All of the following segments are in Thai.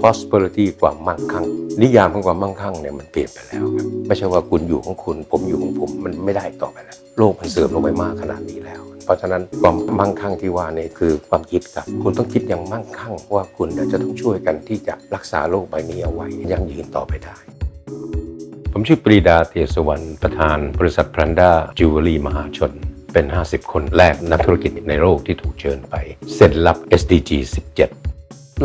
prosperity ความมั่งคั่ง นิยามของความมั่งคั่งเนี่ยมันเปลี่ยนไปแล้วครับไม่ใช่ว่าคุณอยู่ของคุณ ผมอยู่ของผมมันไม่ได้ต่อไปแล้ว โลกมันเสื่อมลงไปมากขนาดนี้แล้ว เพราะฉะนั้นความมั่งคั่งที่ว่าเนี่ยคือความคิดครับ คุณต้องคิดอย่างมั่งคั่งว่าคุณจะต้องช่วยกันที่จะรักษาโลกใบนี้เอาไว้ยั่งยืนต่อไปได้ผมชื่อปรีดาเตียสวรรณประธานบริษัทพรันด้าจิวเวลรี่มหาชน เป็น 50 คนแรกนักธุรกิจในโลกที่ถูกเชิญไป เซ็นรับ SDG 17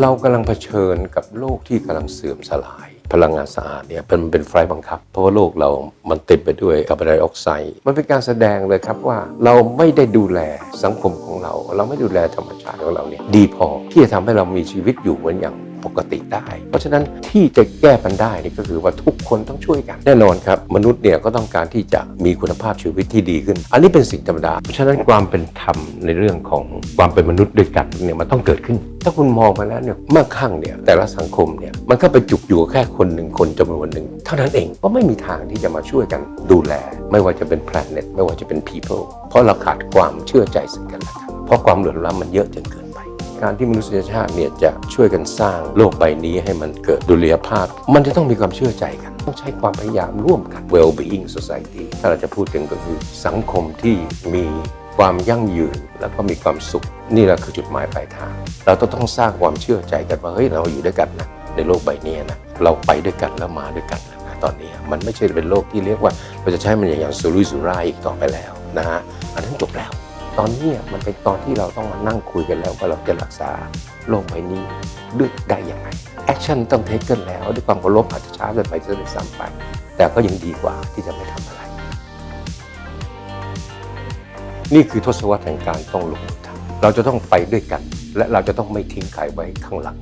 เรากำลังเผชิญกับโลกที่กำลังเสื่อมสลาย พลังงานสะอาดเนี่ยเป็นเป็นไฟล์บังคับ เพราะว่าโลกเรามันเต็มไปด้วยคาร์บอนไดออกไซด์มันเป็นการแสดงเลยครับว่าเราไม่ได้ดูแลสังคมของเรา เราไม่ดูแลธรรมชาติของเราเนี่ยดีพอที่จะทำให้เรามีชีวิตอยู่เหมือนอย่าง ปกติได้ เพราะฉะนั้นที่จะแก้ปัญได้นี่ก็คือว่าทุกคนต้องช่วยกัน แน่นอนครับ มนุษย์เนี่ยก็ต้องการที่จะมีคุณภาพชีวิตที่ดีขึ้น อันนี้เป็นสิ่งธรรมดา เพราะฉะนั้นความเป็นธรรมในเรื่องของความเป็นมนุษย์ด้วยกันเนี่ยมันต้องเกิดขึ้น ถ้าคุณมองมาแล้วเนี่ยมั่งคั่งเนี่ยแต่ละสังคมเนี่ยมันก็ไปจุกอยู่แค่คนหนึ่งคนจำนวนหนึ่งเท่านั้นเองก็ไม่มีทางที่จะมาช่วยกันดูแล ไม่ว่าจะเป็น planet ไม่ว่าจะเป็น people เพราะเราขาดความเชื่อใจซึ่งกันและกันเพราะความเหลื่อมล้ำมันเยอะจนเกิน การที่มนุษยชาติเนี่ยจะช่วยกันสร้างโลกใบนี้ให้มันเกิดดุลยภาพ มันจะต้องมีความเชื่อใจกัน ต้องใช้ความพยายามร่วมกัน well-being society ถ้าเราจะพูดกันก็คือสังคมที่มีความยั่งยืนแล้วก็มีความสุข นี่แหละคือจุดหมายปลายทาง เราต้องต้องสร้างความเชื่อใจกันว่าเฮ้ยเราอยู่ด้วยกันนะในโลกใบนี้นะเราไปด้วยกันแล้วมาด้วยกันนะตอนนี้มันไม่ใช่เป็นโลกที่เรียกว่า เราจะใช้มันอย่างสุรุ่ยสุร่ายอีกต่อไปแล้วนะฮะอันนั้นจบแล้ว ตอนนี้มันเป็นตอนที่เราต้องมานั่งคุยกันแล้วว่าเราจะรักษาโลกใบนี้ด้วยได้ยังไงแอคชั่นต้องเทคเกินแล้วด้วยความเคารพอาจจะช้าเกินไปจะได้ซ้ำไป แต่ก็ยังดีกว่าที่จะไม่ทำอะไร นี่คือทศวรรษแห่งการต้องลงมือทำเราจะต้องไปด้วยกัน และเราจะต้องไม่ทิ้งใครไว้ข้างหลัง